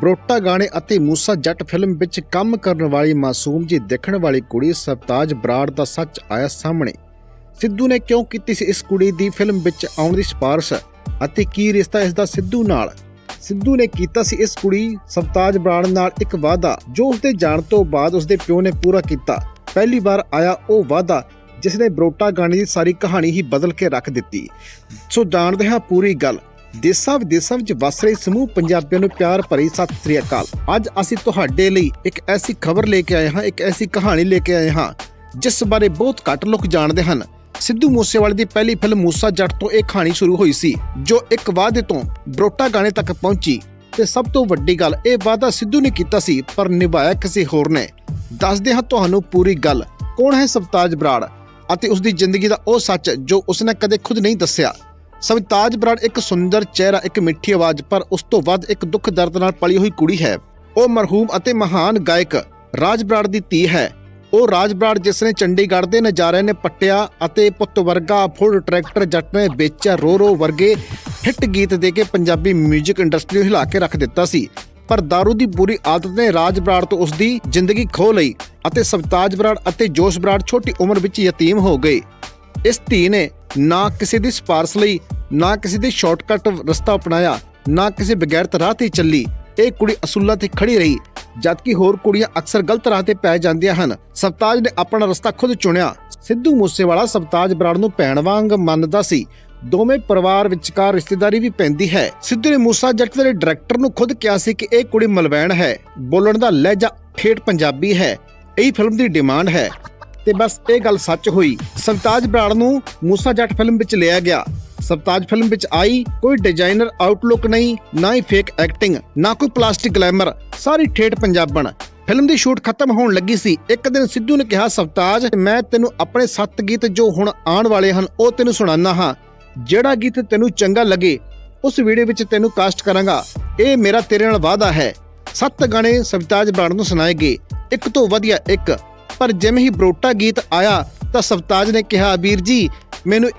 ਬਰੋਟਾ ਗਾਣੇ ਅਤੇ ਮੂਸਾ ਜੱਟ ਫਿਲਮ ਵਿੱਚ ਕੰਮ ਕਰਨ ਵਾਲੀ ਮਾਸੂਮ ਜੀ ਦੇਖਣ ਵਾਲੀ ਕੁੜੀ ਸਰਤਾਜ ਬਰਾੜ ਦਾ ਸੱਚ ਆਇਆ ਸਾਹਮਣੇ। ਸਿੱਧੂ ਨੇ ਕਿਉਂ ਕੀਤੀ ਸੀ ਇਸ ਕੁੜੀ ਦੀ ਫਿਲਮ ਵਿੱਚ ਆਉਣ ਦੀ ਸਿਫਾਰਿਸ਼ ਅਤੇ ਕੀ ਰਿਸ਼ਤਾ ਇਸ ਦਾ ਸਿੱਧੂ ਨਾਲ? ਸਿੱਧੂ ਨੇ ਕੀਤਾ ਸੀ ਇਸ ਕੁੜੀ ਸਰਤਾਜ ਬਰਾੜ ਨਾਲ ਇੱਕ ਵਾਅਦਾ, ਜੋ ਉਸਦੇ ਜਾਣ ਤੋਂ ਬਾਅਦ ਉਸਦੇ ਪਿਓ ਨੇ ਪੂਰਾ ਕੀਤਾ। ਪਹਿਲੀ ਵਾਰ ਆਇਆ ਉਹ ਵਾਅਦਾ ਜਿਸ ਨੇ ਬਰੋਟਾ ਗਾਣੇ ਦੀ ਸਾਰੀ ਕਹਾਣੀ ਹੀ ਬਦਲ ਕੇ ਰੱਖ ਦਿੱਤੀ। ਸੋ ਜਾਣਦੇ ਹਾਂ ਪੂਰੀ ਗੱਲ। ਦੇਸਾਂ ਵਿਦੇਸਾਂ ਵਿੱਚ ਵਸ ਰਹੇ ਸਮੂਹ ਪੰਜਾਬੀਆਂ ਨੂੰ ਪਿਆਰ ਭਰੀ ਸਤਿ ਸ੍ਰੀ ਅਕਾਲ। ਅੱਜ ਅਸੀਂ ਤੁਹਾਡੇ ਲਈ ਇੱਕ ਐਸੀ ਖਬਰ ਲੈ ਕੇ ਆਏ ਹਾਂ, ਇੱਕ ਐਸੀ ਕਹਾਣੀ ਲੈ ਕੇ ਆਏ ਹਾਂ, ਜਿਸ ਬਾਰੇ ਬਹੁਤ ਘੱਟ ਲੋਕ ਜਾਣਦੇ ਹਨ। ਸਿੱਧੂ ਮੂਸੇਵਾਲੇ ਦੀ ਪਹਿਲੀ ਫਿਲਮ ਮੂਸਾ ਜੱਟ ਤੋਂ ਇਹ ਕਹਾਣੀ ਸ਼ੁਰੂ ਹੋਈ ਸੀ, ਜੋ ਇੱਕ ਵਾਅਦੇ ਤੋਂ ਬਰੋਟਾ ਗਾਣੇ ਤੱਕ ਪਹੁੰਚੀ। ਤੇ ਸਭ ਤੋਂ ਵੱਡੀ ਗੱਲ, ਇਹ ਵਾਅਦਾ ਸਿੱਧੂ ਨੇ ਕੀਤਾ ਸੀ, ਪਰ ਨਿਭਾਇਆ ਕਿਸੇ ਹੋਰ ਨੇ। ਦੱਸਦੇ ਹਾਂ ਤੁਹਾਨੂੰ ਪੂਰੀ ਗੱਲ। ਕੌਣ ਹੈ ਸਬਤਾਜ ਬਰਾੜ? ਅਤੇ ਉਸ ਦੀ ਜ਼ਿੰਦਗੀ ਦਾ ਉਹ ਸੱਚ, ਜੋ ਉਸਨੇ ਕਦੇ ਖੁਦ ਨਹੀਂ ਦੱਸਿਆ। ਸਵਤਾਜ ਬਰਾੜ ਇੱਕ ਸੁੰਦਰ ਚਿਹਰਾ ਇੱਕ ਮਿੱਠੀ ਆਵਾਜ਼ ਪਰ ਉਸ ਤੋਂ ਵੱਧ ਇੱਕ ਦੁੱਖ ਦਰਦ ਨਾਲ ਪਲੀ ਹੋਈ ਕੁੜੀ ਹੈ ਉਹ ਮਰਹੂਮ ਅਤੇ ਮਹਾਨ ਗਾਇਕ ਰਾਜ ਬਰਾੜ ਦੀ ਧੀ ਹੈ ਉਹ ਰਾਜ ਬਰਾੜ ਜਿਸ ਨੇ ਚੰਡੀਗੜ੍ਹ ਦੇ ਨਜ਼ਾਰੇ ਨੇ ਪੱਟਿਆ ਅਤੇ ਪੁੱਤ ਵਰਗਾ ਫੁੱਲ ਟਰੈਕਟਰ ਜੱਟ ਨੇ ਵੇਚਿਆ ਰੋ ਰੋ ਵਰਗੇ ਹਿੱਟ ਗੀਤ ਦੇ ਕੇ ਪੰਜਾਬੀ 뮤직 ਇੰਡਸਟਰੀ ਨੂੰ ਹਿਲਾ ਕੇ ਰੱਖ ਦਿੱਤਾ ਸੀ ਪਰ दारू ਦੀ ਬੁਰੀ ਆਦਤ ਨੇ ਰਾਜ ਬਰਾੜ ਤੋਂ ਉਸ ਦੀ ਜ਼ਿੰਦਗੀ ਖੋ ਲਈ ਅਤੇ ਸਵਤਾਜ ਬਰਾੜ ਅਤੇ ਜੋਸ਼ ਬਰਾੜ ਛੋਟੀ ਉਮਰ ਵਿੱਚ ਯਤੀਮ ਹੋ ਗਏ ਇਸ ਧੀ ਨੇ ਨਾ ਕਿਸੇ ਦੀ ਸਪਾਰਸ਼ ਲਈ, ਨਾ ਕਿਸੇ ਦੀ ਸ਼ਾਰਟਕਟ ਰਸਤਾ ਅਪਣਾਇਆ, ਨਾ ਕਿਸੇ ਬਗੈਰਤ ਰਾਹ ਤੇ ਚੱਲੀ। ਇਹ ਕੁੜੀ ਅਸੂਲਾਂ ਤੇ ਖੜੀ ਰਹੀ, ਜਦਕਿ ਹੋਰ ਕੁੜੀਆਂ ਅਕਸਰ ਗਲਤ ਰਾਹ ਤੇ ਪੈ ਜਾਂਦੀਆਂ ਹਨ। ਸਬਤਾਜ ਨੇ ਆਪਣਾ ਰਸਤਾ ਖੁਦ ਚੁਣਿਆ। ਸਿੱਧੂ ਮੂਸੇਵਾਲਾ ਸਬਤਾਜ ਬਰਾੜ ਨੂੰ ਭੈਣ ਵਾਂਗ ਮੰਨਦਾ ਸੀ। ਦੋਵੇਂ ਪਰਿਵਾਰ ਵਿਚਕਾਰ ਰਿਸ਼ਤੇਦਾਰੀ ਵੀ ਪੈਂਦੀ ਹੈ। ਸਿੱਧੂ ਨੇ ਮੂਸਾ ਜੱਟ ਦੇ ਡਾਇਰੈਕਟਰ ਨੂੰ ਖੁਦ ਕਿਹਾ ਸੀ ਕਿ ਇਹ ਕੁੜੀ ਮਲਵੈਣ ਹੈ। ਬੋਲਣ ਦਾ ਲਹਿਜਾ ਠੇਠ ਪੰਜਾਬੀ ਹੈ। ਇਹ ਫਿਲਮ ਦੀ ਡਿਮਾਂਡ ਹੈ। ਤੇ ਬਸ ਇਹ ਗੱਲ ਸੱਚ ਹੋਈ। ਸਬਤਾਜ ਬਰਾੜ ਨੂੰ ਮੂਸਾ ਜੱਟ ਫਿਲਮ ਵਿੱਚ ਲਿਆ ਗਿਆ। ਸਬਤਾਜ ਫਿਲਮ ਵਿੱਚ ਆਈ ਕੋਈ ਡਿਜ਼ਾਈਨਰ ਆਊਟਲੁੱਕ ਨਹੀਂ, ਨਾ ਹੀ ਫੇਕ ਐਕਟਿੰਗ ਨਾ ਕੋਈ ਪਲਾਸਟਿਕ ਗਲੈਮਰ ਸਾਰੀ ਠੇਠ ਪੰਜਾਬਣ। ਫਿਲਮ ਦੀ ਸ਼ੂਟ ਖਤਮ ਹੋਣ ਲੱਗੀ ਸੀ। ਇੱਕ ਦਿਨ ਸਿੱਧੂ ਨੇ ਕਿਹਾ ਸਬਤਾਜ ਮੈਂ ਤੈਨੂੰ ਆਪਣੇ ਸੱਤ ਗੀਤ ਜੋ ਹੁਣ ਆਉਣ ਵਾਲੇ ਹਨ, ਉਹ ਤੈਨੂੰ ਸੁਣਾਉਣਾ ਹਾਂ। ਜਿਹੜਾ ਗੀਤ ਤੈਨੂੰ ਚੰਗਾ ਲੱਗੇ, ਉਸ ਵੀਡੀਓ ਵਿੱਚ ਤੈਨੂੰ ਕਾਸਟ ਕਰਾਂਗਾ। ਇਹ ਮੇਰਾ ਤੇਰੇ ਨਾਲ ਵਾਅਦਾ ਹੈ। ਸੱਤ ਗਾਣੇ ਸਵਤਾਜ ਬਰਾੜ ਨੂੰ ਸੁਣਾਏ ਗਏ। ਇੱਕ ਤੋਂ ਵਧੀਆ ਇੱਕ। ਪਰ ਜਿਵੇਂ ਹੀ ਬਰੋਟਾ ਗੀਤ ਆਇਆ ਤਾਂ ਸਵਤਾਜ ਨੇ ਕਿਹਾ ਵੀਰ ਜੀ ਮੈਨੂੰ